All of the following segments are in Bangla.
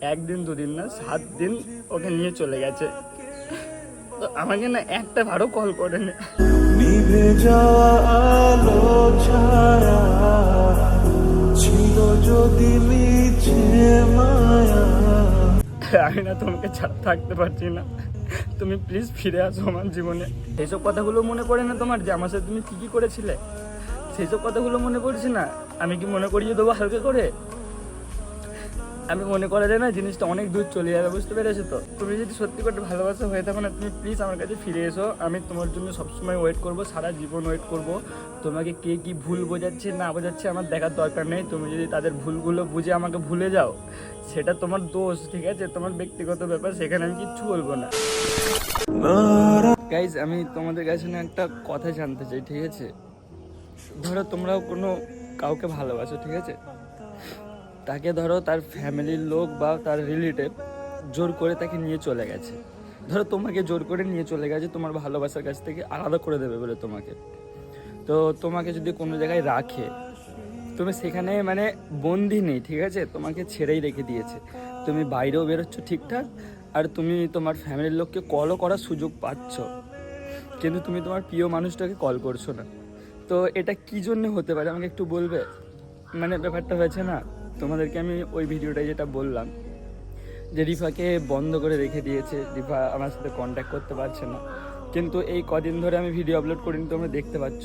একদিন দুদিন না সাত দিন ওকে নিয়ে চলে গেছে। তো আমাকে না একটা বারও কল করেনি। নিভে যাওয়া আলো ছায়া ছিল যদি মিছে মায়া। আমি না তোমাকে ছাড়া থাকতে পারছি না। তুমি প্লিজ ফিরে আসো আমার জীবনে। এইসব কথাগুলো মনে পড়ে না তোমার যে আমার সাথে তুমি কী কী করেছিলে? সেইসব কথাগুলো মনে পড়ছে না। আমি কি মনে করিয়ে দেবো হালকা করে? আমি মনে করা যায় না, জিনিসটা অনেক দূর চলে যাবে, বুঝতে পেরেছ তো? তুমি যদি সত্যি করে ভালোবাসা হয়ে থাকো না, তুমি প্লিজ আমার কাছে ফিরে এসো। আমি তোমার জন্য সবসময় ওয়েট করব, সারা জীবন ওয়েট করব। তোমাকে কে কি ভুল বোঝাচ্ছে, না বোঝাচ্ছে, আমার দেখার দরকার নেই। তুমি যদি তাদের ভুলগুলো বুঝে আমাকে ভুলে যাও, সেটা তোমার দোষ, ঠিক আছে? তোমার ব্যক্তিগত ব্যাপার, সেখানে আমি কিচ্ছু বলব না। গাইজ আমি তোমাদের কাছে না একটা কথা জানতে চাই, ঠিক আছে? ধরো তোমরাও কোনো কাউকে ভালোবাসো, ঠিক আছে? তাকে ধরো তার ফ্যামিলির লোক বা তার রিলেটিভ জোর করে তাকে নিয়ে চলে গেছে। ধরো তোমাকে জোর করে নিয়ে চলে গেছে, তোমার ভালোবাসার কাছ থেকে আলাদা করে দেবে বলে তোমাকে। তো তোমাকে যদি কোনো জায়গায় রাখে, তুমি সেখানে মানে বন্দি নেই, ঠিক আছে? তোমাকে ছেড়েই রেখে দিয়েছে। তুমি বাইরেও বেরোচ্ছ ঠিকঠাক, আর তুমি তোমার ফ্যামিলির লোককে কলও করার সুযোগ পাচ্ছ। কিন্তু তুমি তোমার প্রিয় মানুষটাকে কল করছ না। তো এটা কি জন্য হতে পারে? আমাকে একটু বলবে? মানে ব্যাপারটা হয়েছে না? তোমাদেরকে আমি ওই ভিডিওটাই যেটা বললাম, যে রিফাকে বন্ধ করে রেখে দিয়েছে। রিফা আমার সাথে কন্ট্যাক্ট করতে পারছে না। কিন্তু এই কদিন ধরে আমি ভিডিও আপলোড করিনি, তোমরা দেখতে পাচ্ছ।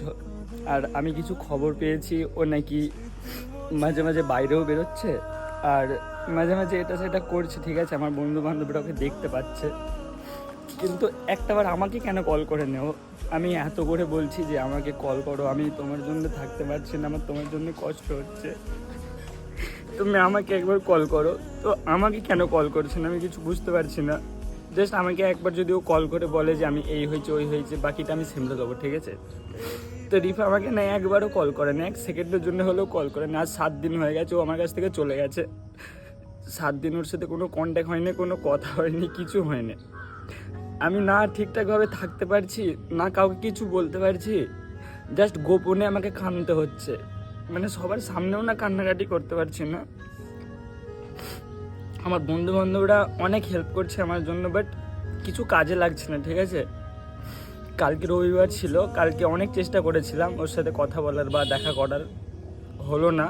আর আমি কিছু খবর পেয়েছি, ও নাকি মাঝে মাঝে বাইরেও বেরোচ্ছে। আর মাঝে মাঝে এটা সেটা করছে, ঠিক আছে, আমার বন্ধু বান্ধবরা ওকে দেখতে পাচ্ছে। কিন্তু একটাবার আমাকে কেন কল করে নেও? আমি এত করে বলছি যে আমাকে কল করো, আমি তোমার জন্য থাকতে পারছি না, আমার তোমার জন্য কষ্ট হচ্ছে। তুমি আমাকে একবার কল করো। তো আমাকে কেন কল করছে? না আমি কিছু বুঝতে পারছি না। জাস্ট আমাকে একবার যদি ও কল করে বলে যে আমি এই হয়েছে, ওই হয়েছে, বাকিটা আমি সামলে দেবো, ঠিক আছে? তো রিফা আমাকে না একবারও কল করে না, এক সেকেন্ডের জন্য হলেও কল করে না। সাত দিন হয়ে গেছে, ও আমার কাছ থেকে চলে গেছে। সাত দিন ওর সাথে কোনো কন্ট্যাক্ট হয়নি, কোনো কথা হয়নি, কিছু হয়নি। আমি না ঠিকঠাকভাবে থাকতে পারছি, না কাউকে কিছু বলতে পারছি জাস্ট গোপনে আমাকে কানতে হচ্ছে। মানে সবার সামনেও না কান্নাকাটি করতে পারছি না। আমার বন্ধু বান্ধবরা অনেক হেল্প করছে আমার জন্য বাট কিছু কাজে লাগছে না, ঠিক আছে? কালকে রবিবার ছিল, কালকে অনেক চেষ্টা করেছিলাম ওর সাথে কথা বলার বা দেখা করার, হলো না।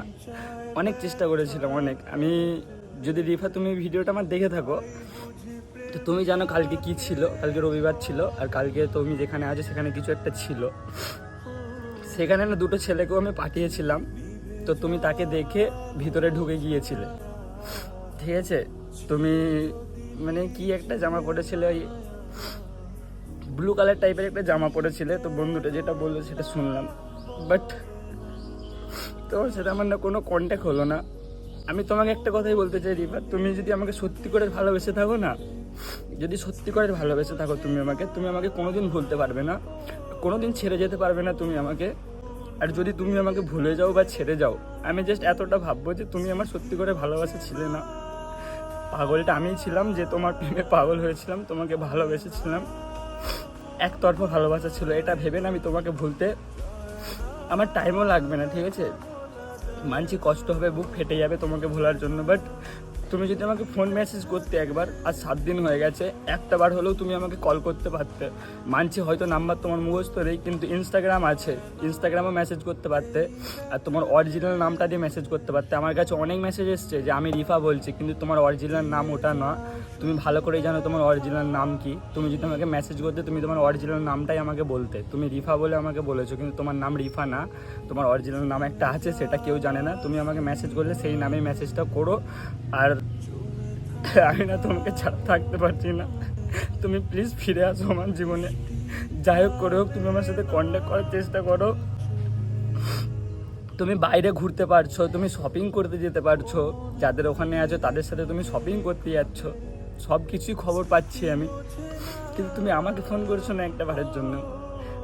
অনেক চেষ্টা করেছিলাম অনেক। আমি, যদি রিফা তুমি ভিডিওটা আমার দেখে থাকো, তো তুমি জানো কালকে কি ছিল, কালকে রবিবার ছিল, আর কালকে তুমি যেখানে আছো সেখানে কিছু একটা ছিল। সেখানে না দুটো ছেলেকেও আমি পাঠিয়েছিলাম। তো তুমি তাকে দেখে ভিতরে ঢুকে গিয়েছিলে। ঠিক আছে? তুমি মানে কি একটা জামা পরেছিলে ওই ব্লু কালার টাইপের একটা জামা পরেছিলে। তো বন্ধুটা যেটা বলল সেটা শুনলাম। বাট তোমার সাথে আমার না কোনো কন্ট্যাক্ট হলো না। আমি তোমাকে একটা কথাই বলতে চাই রিফা তুমি যদি আমাকে সত্যি করে ভালোবেসে থাকো না, যদি সত্যি করে ভালোবেসে থাকো তুমি আমাকে তুমি আমাকে কোনোদিন ভুলতে পারবে না। কোনোদিন ছেড়ে যেতে পারবে না তুমি আমাকে। আর যদি তুমি আমাকে ভুলে যাও বা ছেড়ে যাও, আমি জাস্ট এতটা ভাববো যে তুমি আমার সত্যি করে ভালোবাসা ছিলে না। পাগলটা আমিই ছিলাম যে তোমার প্রেমে পাগল হয়েছিলাম, তোমাকে ভালোবেসেছিলাম। একতরফা ভালোবাসা ছিল, এটা ভেবে না আমি তোমাকে ভুলতে। আমার টাইমও লাগবে না, ঠিক আছে? মানছি কষ্ট হবে, বুক ফেটে যাবে তোমাকে ভোলার জন্য বাট তুমি যদি আমাকে ফোন মেসেজ করতে একবার, আর সাত দিন হয়ে গেছে, একটা বার হলেও তুমি আমাকে কল করতে পারতে। মানছি হয়তো নাম্বার তোমার মুখস্থ নেই, কিন্তু ইনস্টাগ্রাম আছে। ইনস্টাগ্রামও মেসেজ করতে পারতে, আর তোমার অরিজিনাল নামটা দিয়ে মেসেজ করতে পারতে। আমার কাছে অনেক মেসেজ এসছে যে, আমি রিফা বলছি, কিন্তু তোমার অরিজিনাল নাম ওটা না। তুমি ভালো করেই জানো তোমার অরিজিনাল নাম কি। তুমি যদি আমাকে মেসেজ করতে, তুমি তোমার অরিজিনাল নামটাই আমাকে বলতে। তুমি রিফা বলে আমাকে বলেছ, কিন্তু তোমার নাম রিফা না। তোমার অরিজিনাল নাম একটা আছে, সেটা কেউ জানে না। তুমি আমাকে মেসেজ করলে সেই নামে মেসেজটা করো। আর আমি না তোমাকে ছাড়া থাকতে পারছি না। তুমি প্লিজ ফিরে আসো আমার জীবনে। যাই হোক, করে হোক, তুমি আমার সাথে কন্ট্যাক্ট করার চেষ্টা করো। তুমি বাইরে ঘুরতে পারছ, তুমি শপিং করতে যেতে পারছ। যাদের ওখানে আছো, তাদের সাথে তুমি শপিং করতে যাচ্ছ। সব কিছুই খবর পাচ্ছি আমি। কিন্তু তুমি আমাকে ফোন করছ না একটা বারের জন্য।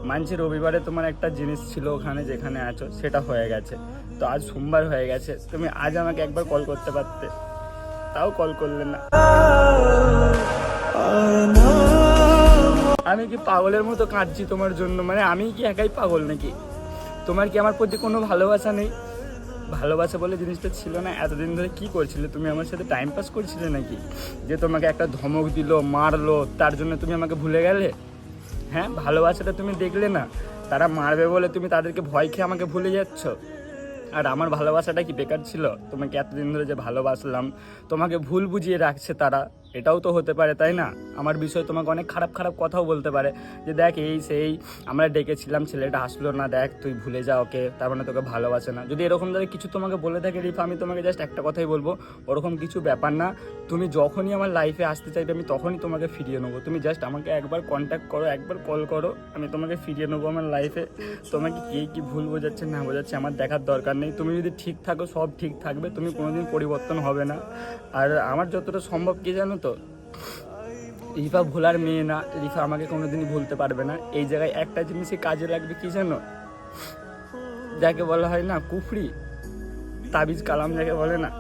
মানছি রবিবারে তোমার একটা জিনিস ছিল ওখানে যেখানে আছো, সেটা হয়ে গেছে। তো আজ সোমবার হয়ে গেছে। তুমি আজ আমাকে একবার কল করতে পারতে। তাও কল করলে না। আমি কি পাগলের মতো কাঁদছি তোমার জন্য? মানে আমি কি একাই পাগল নাকি? তোমার কি আমার প্রতি কোনো ভালোবাসা নেই? ভালোবাসা বলে জিনিসটা ছিল না, এতদিন ধরে কি করছিলে? তুমি আমার সাথে টাইম পাস করছিলে নাকি? যে তোমাকে একটা ধমক দিল, মারলো, তার জন্য তুমি আমাকে ভুলে গেলে? হ্যাঁ ভালোবাসাটা তুমি দেখলে না। তারা মারবে বলে তুমি তাদেরকে ভয় খেয়ে আমাকে ভুলে যাচ্ছ। আর আমার ভালোবাসাটা কি বেকার ছিল? তোমাকে এতদিন ধরে যে ভালোবাসলাম, তোমাকে ভুল বুঝিয়ে রাখছে তারা। এটাও তো হতে পারে, তাই না? আমার বিষয়ে তোমাকে অনেক খারাপ খারাপ কথাও বলতে পারে। যে দেখ, এই সেই, আমরা ডেকেছিলাম, ছেলেটা আসলো না দেখ, তুই ভুলে যা ওকে, তার মানে তোকে ভালোবাসে না। যদি এরকম ধরে কিছু তোমাকে বলে থাকে, রিফা, আমি তোমাকে জাস্ট একটা কথাই বলব, ওরকম কিছু ব্যাপার না। তুমি যখনই আমার লাইফে আসতে চাইবে, আমি তখনই তোমাকে ফিরিয়ে নেব। তুমি জাস্ট আমাকে একবার কন্ট্যাক্ট করো, একবার কল করো, আমি তোমাকে ফিরিয়ে নেব আমার লাইফে তোমাকে কে কি ভুল বোঝাচ্ছে, না বোঝাচ্ছে, আমার দেখার দরকার নেই। তুমি যদি ঠিক থাকো, সব ঠিক থাকবে, তুমি কোনোদিন পরিবর্তন হবে না। আর আমার যতটা সম্ভব, কি জানো তো। রিফা ভোলার মেয়ে না, রিফা আমাকে কোনোদিনই ভুলতে পারবে না। এই জায়গায় একটা জিনিসই কাজে লাগবে কি জানো? যাকে বলা হয় না, কুফরি। তাবিজ কালাম যাকে বলে না,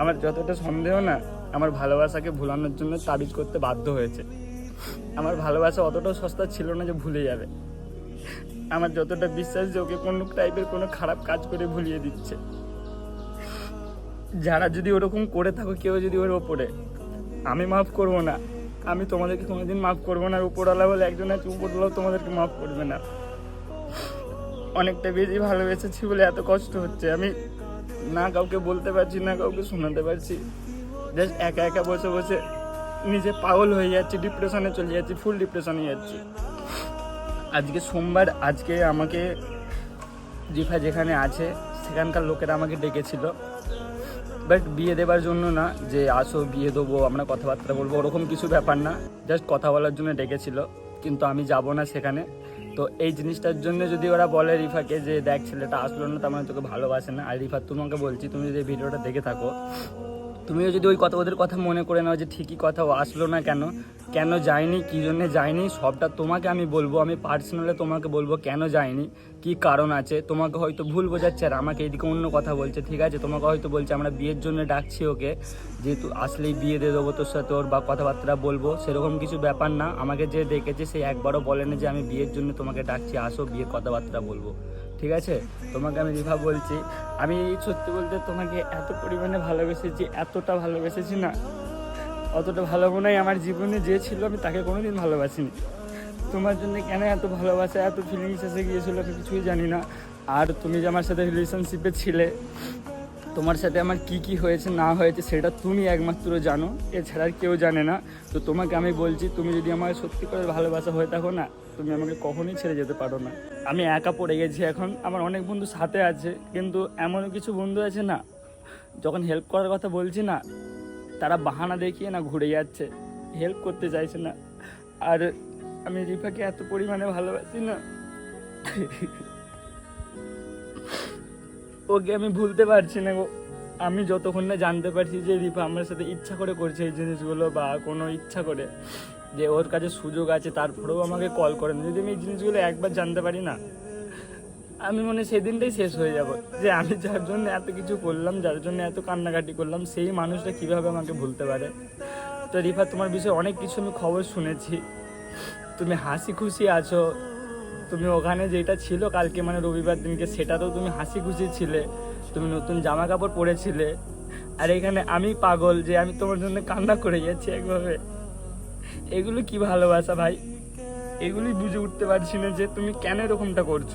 আমার যতটা সন্দেহ না, আমার ভালোবাসাকে ভুলানোর জন্য তাবিজ করতে বাধ্য হয়েছে। আমার ভালোবাসা অতটাও সস্তা ছিল না যে ভুলে যাবে। আমার যতটা বিশ্বাস যে ওকে কোনো টাইপের কোনো খারাপ কাজ করে ভুলিয়ে দিচ্ছে। যারা যদি ওরকম করে থাকো, কেউ যদি ওর ওপরে আমি মাফ করব না। আমি তোমাদেরকে কোনোদিন মাফ করব না। উপরওয়ালা বলে, একজন আছে উপরওয়ালাও তোমাদেরকে মাফ করবে না। অনেকটা বেশি ভালোবেসেছি বলে এত কষ্ট হচ্ছে। আমি না কাউকে বলতে পারছি, না কাউকে শোনাতে পারছি। জাস্ট একা একা বসে বসে নিজে পাগল হয়ে যাচ্ছি, ডিপ্রেশনে চলে যাচ্ছি ফুল ডিপ্রেশনে যাচ্ছি। আজকে সোমবার, আজকে আমাকে জিফা যেখানে আছে, সেখানকার লোকেরা আমাকে ডেকেছিল। বাট বিয়ে দেবার জন্য না, যে আসো বিয়ে দেবো, আমরা কথাবার্তা বলব, ওরকম কিছু ব্যাপার না। জাস্ট কথা বলার জন্য ডেকেছিল, কিন্তু আমি যাব না সেখানে। তো এই জিনিসটার জন্য যদি ওরা বলে রিফাকে যে, দেখ, ছেলেটা আসলো না, তার মানে তোকে ভালোবাসে না। আর রিফা, তোমাকে বলছি, তুমি যদি ভিডিওটা দেখে থাকো তুমিও যদি ওই কথা ওদের কথা মনে করে নাও যে ঠিকই কথা ও আসলো না কেন কেন যায়নি, কী জন্যে যায়নি, সবটা তোমাকে আমি বলব, আমি পার্সোনালি তোমাকে বলব কেন যায়নি, কি কারণ আছে, তোমাকে হয়তো ভুল বোঝাচ্ছে আর আমাকে এদিকে অন্য কথা বলছে, ঠিক আছে? তোমাকে হয়তো বলছে, আমরা বিয়ের জন্য ডাকছি ওকে, যেহেতু আসলেই বিয়ে দিয়ে দেবো তোর সাথে, ওর বা, কথাবার্তা বলব, সেরকম কিছু ব্যাপার না। আমাকে যে দেখেছে সে একবারও বলেনি যে আমি বিয়ের জন্য তোমাকে ডাকছি, আসো বিয়ের কথাবার্তা বলব। ঠিক আছে? তোমাকে আমি রিভা বলছি। আমি সত্যি বলতে তোমাকে এত পরিমাণে ভালোবেসেছি, এতটা ভালোবেসেছি না। অতটা ভালো মনে হয় আমার জীবনে যে ছিল আমি তাকে কোনোদিন ভালোবাসিনি। তোমার জন্য কেন এত ভালোবাসা, এত ফিলিংস এসে গিয়েছিল আমি কিছুই জানি না। আর তুমি যে আমার সাথে রিলেশনশিপে ছিলে তোমার সাথে আমার কি কি হয়েছে, না হয়েছে, সেটা তুমি একমাত্র জানো। এছাড়া আর কেউ জানে না। তো তোমাকে আমি বলছি, তুমি যদি আমার সত্যি করে ভালোবাসা হয়ে থাকো না, তুমি আমাকে কখনোই ছেড়ে যেতে পারো না। আমি একা পড়ে গেছি এখন, আমার অনেক বন্ধু সাথে আছে, কিন্তু এমনও কিছু বন্ধু আছে না, যখন হেল্প করার কথা বলছি না, তারা বাহানা দেখিয়ে না ঘুরে যাচ্ছে হেল্প করতে চাইছে না। আর আমি রিফাকে এত পরিমাণে ভালোবাসি না। ওকে আমি ভুলতে পারছি না গো। আমি যতক্ষণ না জানতে পারছি যে রিফা আমার সাথে ইচ্ছা করে করছে এই জিনিসগুলো বা কোনো ইচ্ছা করে যে ওর কাছে সুযোগ আছে, তারপরেও আমাকে কল করেন যদি আমি এই জিনিসগুলো একবার জানতে পারি না, আমি মনে সেদিনটাই শেষ হয়ে যাব। যে আমি যার জন্য এত কিছু করলাম, যার জন্য এত কান্নাকাটি করলাম, সেই মানুষটা কীভাবে আমাকে ভুলতে পারে? তো রিফা তোমার বিষয়ে অনেক কিছু আমি খবর শুনেছি। তুমি হাসি খুশি আছো তুমি ওখানে যেটা ছিল কালকে মানে রবিবার দিনকে, সেটাতেও তুমি হাসি খুশি ছিলে তুমি নতুন জামা কাপড় পরেছিলে। আর এখানে আমি পাগল যে আমি তোমার জন্য কান্না করে যাচ্ছি একভাবে। এগুলো কি ভালোবাসা ভাই? এগুলি বুঝে উঠতে পারছি না যে তুমি কেন এরকমটা করছ।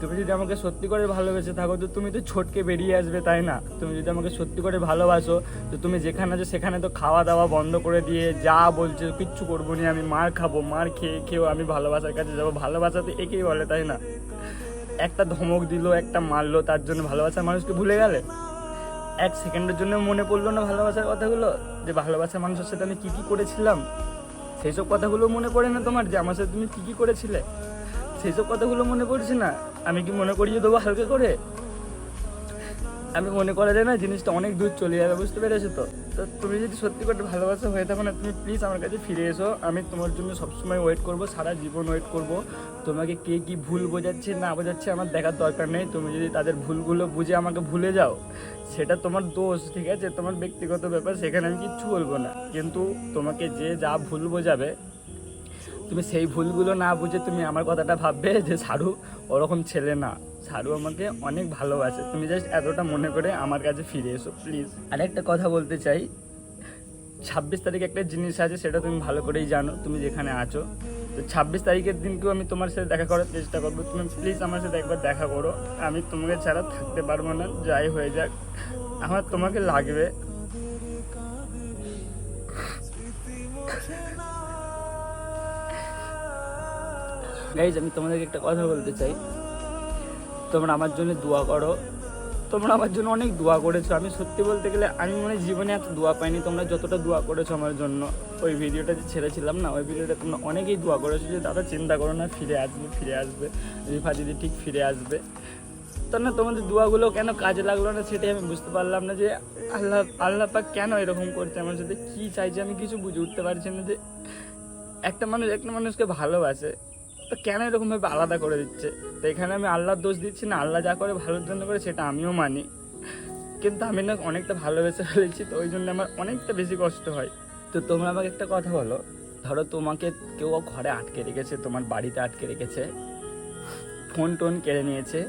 তুমি যদি আমাকে সত্যি করে ভালোবেসে থাকো, তো তুমি তো ছোটকে বেরিয়ে আসবে, তাই না? তুমি যদি আমাকে সত্যি করে ভালোবাসো, তো তুমি যেখানে আছো সেখানে তো খাওয়া দাওয়া বন্ধ করে দিয়ে যা বলছে, কিচ্ছু করব না, আমি মার খাব, মার খেয়ে খেয়েও আমি ভালোবাসার কাছে যাব। ভালোবাসা তো একেই বলে, তাই না? একটা ধমক দিল, একটা মারলো, তার জন্য ভালোবাসার মানুষকে ভুলে গেলে? এক সেকেন্ডের জন্য মনে পড়ল না ভালোবাসার কথাগুলো? যে ভালোবাসার মানুষের সাথে আমি কী কী করেছিলাম? সেই সব কথাগুলো মনে পড়ে না তোমার, যে আমার সাথে তুমি কী কী করেছিলে? সেই সব কথাগুলো মনে পড়ছে না? আমি কি মনে করিয়ে দেবো হালকা করে? আমি মনে করা যায় না, জিনিসটা অনেক দূর চলে যাবে, বুঝতে পেরেছ তো? তো তুমি যদি সত্যি করে ভালোবাসা হয়ে থাকো না, তুমি প্লিজ আমার কাছে ফিরে এসো। আমি তোমার জন্য সবসময় ওয়েট করব, সারা জীবন ওয়েট করব। তোমাকে কে কি ভুল বোঝাচ্ছে, না বোঝাচ্ছে আমার দেখার দরকার নেই। তুমি যদি তাদের ভুলগুলো বুঝে আমাকে ভুলে যাও, সেটা তোমার দোষ, ঠিক আছে? তোমার ব্যক্তিগত ব্যাপার, সেখানে আমি কিচ্ছু বলব না। কিন্তু তোমাকে যে যা ভুল বোঝাবে তুমি সেই ভুলগুলো না বুঝে তুমি আমার কথাটা ভাববে যে সারু ওরকম ছেলে না। সারু আমাকে অনেক ভালোবাসে। তুমি জাস্ট এতটা মনে করে আমার কাছে ফিরে এসো প্লিজ আরেকটা কথা বলতে চাই। ছাব্বিশ তারিখ একটা জিনিস আছে, সেটা তুমি ভালো করেই জানো, তুমি যেখানে আছো। তো ছাব্বিশ তারিখের দিনকেও আমি তোমার সাথে দেখা করার চেষ্টা করব। তুমি প্লিজ আমার সাথে একবার দেখা করো। আমি তোমাকে ছাড়া থাকতে পারব না, যাই হয়ে যাক। আমার তোমাকে লাগবে। গাইজ আমি তোমাদেরকে একটা কথা বলতে চাই। তোমরা আমার জন্য দোয়া করো। তোমরা আমার জন্য অনেক দোয়া করেছ। আমি সত্যি বলতে গেলে, আমি মনে জীবনে এত দোয়া পাইনি। তোমরা যতটা দোয়া করেছ আমার জন্য, ওই ভিডিওটা যে ছেড়েছিলাম না, ওই ভিডিওটা তোমরা অনেকেই দোয়া করেছ যে, দাদা, চিন্তা করো না, ফিরে আসবে ফিরে আসবে। রিফা দিদি ঠিক ফিরে আসবে। তো না, তোমাদের দোয়াগুলো কেন কাজে লাগল না, সেটাই আমি বুঝতে পারলাম না যে, আল্লাহ আল্লাহ পাক কেন এরকম করছে আমার সাথে? কী চাইছে আমি কিছু বুঝে উঠতে পারছি না যে, একটা মানুষ, একটা মানুষকে ভালোবাসে। তো কেন এরকমভাবে আলাদা করে দিচ্ছে? তো এখানে আমি আল্লাহর দোষ দিচ্ছি না, আল্লাহ যা করে ভালোর জন্য করে সেটা আমিও মানি। কিন্তু আমি না অনেকটা ভালোবেসে ফেলেছি, তো ওই জন্য আমার অনেকটা বেশি কষ্ট হয়। তো তোমরা আমাকে একটা কথা বলো, ধরো তোমাকে কেউ ঘরে আটকে রেখেছে, তোমার বাড়িতে আটকে রেখেছে ফোন টোন কেড়ে নিয়েছে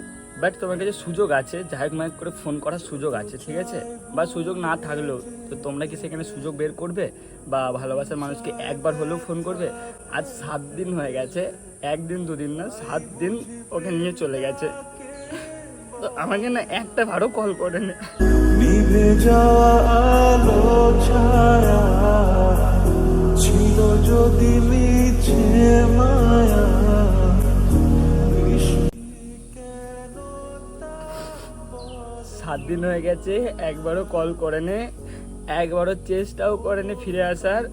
বাট তোমার কাছে সুযোগ আছে, যাই মাইক করে ফোন করার সুযোগ আছে, ঠিক আছে? বা সুযোগ না থাকলেও, তো তোমরা কি সেখানে সুযোগ বের করবে? বা ভালোবাসার মানুষকে একবার হলেও ফোন করবে? আজ সাত দিন হয়ে গেছে একদিন দুদিন না সাত দিন ওকে নিয়ে চলে গেছে। তো আমাকে না একটা ভারও কল করেনি। নিভে যাওয়া আলো ছায়া ছিল যদি মিছে মায়া সাত দিন হয়ে গেছে একবারও কল করেনি একবারও চেষ্টাও করেনি ফিরে আসার।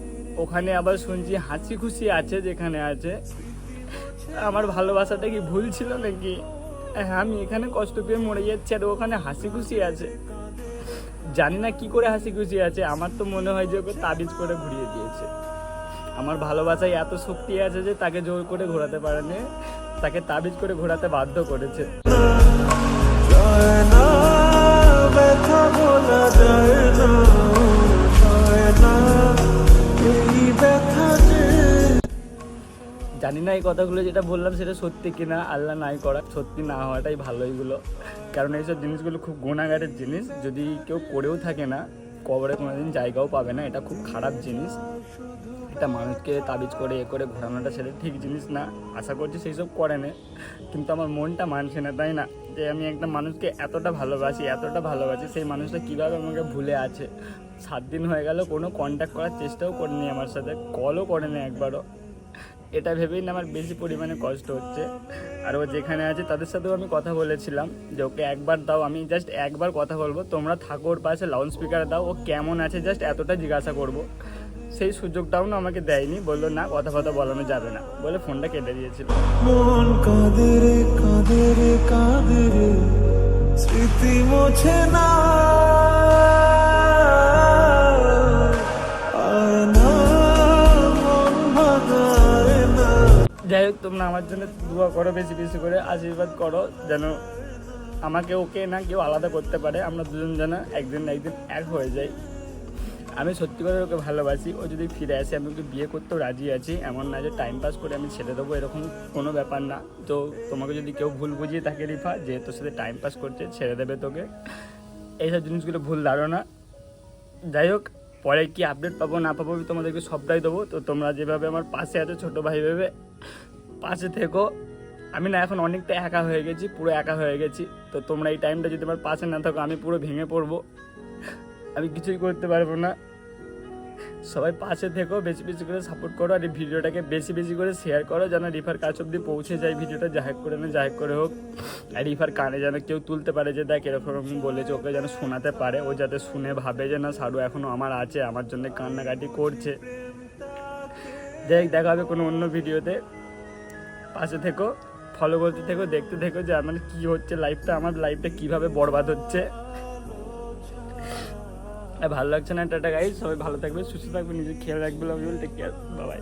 ওখানে আবার শুনছি হাসি খুশি আছে যেখানে আছে। আমার ভালোবাসাটা কি ভুল ছিল নাকি? হ্যাঁ আমি এখানে কষ্ট পেয়ে মরে যাচ্ছি আর ওখানে হাসি খুশি আছে। জানি না কি করে হাসি খুশি আছে, আমার তো মনে হয় যে ওকে তাবিজ করে ঘুরিয়ে দিয়েছে। আমার ভালোবাসায় এত শক্তি আছে যে তাকে জোর করে ঘোরাতে পারেনি, তাকে তাবিজ করে ঘোরাতে বাধ্য করেছে। না জানি না এই কথাগুলো যেটা বললাম সেটা সত্যি কিনা, আল্লাহ নাই করা, সত্যি না হওয়াটাই ভালো এগুলো। কারণ এইসব জিনিসগুলো খুব গুণাগারের জিনিস। যদি কেউ করেও থাকে না, কবরে কোনোদিন জায়গাও পাবে না, এটা খুব খারাপ জিনিস। এটা মানুষকে তাবিজ করে, এ করে ঘোরানোটা সেটা ঠিক জিনিস না। আশা করছি সেই সব করে না। কিন্তু আমার মনটা মানছে না, তাই না? যে আমি একটা মানুষকে এতটা ভালোবাসি এতটা ভালোবাসি, সেই মানুষটা কীভাবে আমাকে ভুলে আছে? সাত দিন হয়ে গেল, কোনো কন্ট্যাক্ট করার চেষ্টাও করেনি আমার সাথে। কলও করেনি একবারও। এটা ভেবেই না আমার বেশি পরিমাণে কষ্ট হচ্ছে। আর ও যেখানে আছে তাদের সাথেও আমি কথা বলেছিলাম যে ওকে একবার দাও, আমি জাস্ট একবার কথা বলব। তোমরা থাকো ওর পাশে লাউড স্পিকার দাও, ও কেমন আছে জাস্ট এতটা জিজ্ঞাসা করব। সেই সুযোগটাও না আমাকে দেয়নি, বলল, না, কথা কথা বলানো যাবে না। বলে ফোনটা কেটে দিয়েছিল। রে স্মৃতি না তোমরা আমার জন্য দোয়া করো বেশি বেশি করে, আশীর্বাদ করো যেন আমাকে ওকে না কেউ আলাদা করতে পারে, আমরা দুজন যেন একদিন না একদিন এক হয়ে যাই। আমি সত্যি করে ওকে ভালোবাসি, ও যদি ফিরে আসে, আমি ওকে বিয়ে করতেও রাজি আছি, এমন না যে টাইম পাস করে আমি ছেড়ে দেবো, এরকম কোনো ব্যাপার না। তো তোমাকে যদি কেউ ভুল বুঝিয়ে থাকে রিফা, যে তোর সাথে টাইম পাস করছে, ছেড়ে দেবে তোকে। এইসব জিনিসগুলো ভুল ধারণা। যাই হোক, পরে কি আপডেট পাবো না পাবো তোমাদেরকে সবটাই দেবো। তো তোমরা যেভাবে আমার পাশে আছো, ছোটো ভাই ভেবে পাশে থেকো। আমি না এখন অনেকটা একা হয়ে গেছি পুরো একা হয়ে গেছি। তো তোমরা এই টাইমটা যদি আমার পাশে না থাকো আমি পুরো ভেঙে পড়ব। আমি কিছুই করতে পারব না। সবাই পাশে থেকো বেশি বেশি করে সাপোর্ট করো আর এই ভিডিওটাকে বেশি বেশি করে শেয়ার করো যেন রিফার কাছ অব্দি পৌঁছে যায় ভিডিওটা যাহেক করে না যাহেক করে হোক। আর রিফার কানে যেন কেউ তুলতে পারে যে দেখ এরকম বলেছে ওকে যেন শোনাতে পারে। ও যাতে শুনে ভাবে যে না সারু এখনও আমার আছে আমার জন্য কান্নাকাটি করছে। হোক, দেখা হবে কোনো অন্য ভিডিওতে। পাশে থেকো ফলো করতে থেকো, দেখতে থেকো যে আমার কি হচ্ছে লাইফটা আমার লাইফটা কীভাবে বরবাদ হচ্ছে। ভালো লাগছে না টাটা গাইজ সবাই ভালো থাকবে, সুস্থ থাকবে, নিজের খেয়াল রাখবে লাভ বাবাই